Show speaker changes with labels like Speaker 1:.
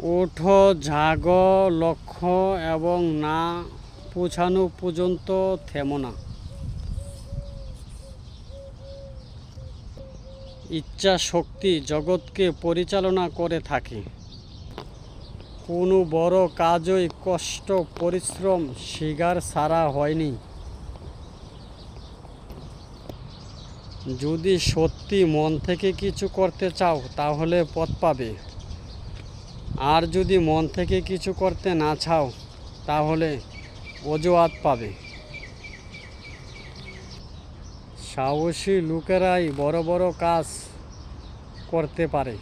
Speaker 1: ওঠো, জাগ লক্ষ্য এবং না পৌঁছানো পর্যন্ত থেমো না। ইচ্ছা শক্তি জগৎকে পরিচালনা করে থাকে। কোনো বড় কাজই কষ্ট, পরিশ্রম শিকার ছাড়া হয়নি। যদি সত্যি মন থেকে কিছু করতে চাও, তাহলে পথ পাবে। আর যদি মন থেকে কিছু করতে না চাও, তাহলে অজুহাত পাবে। সাহসী লোকেরাই বড় বড় কাজ করতে পারে।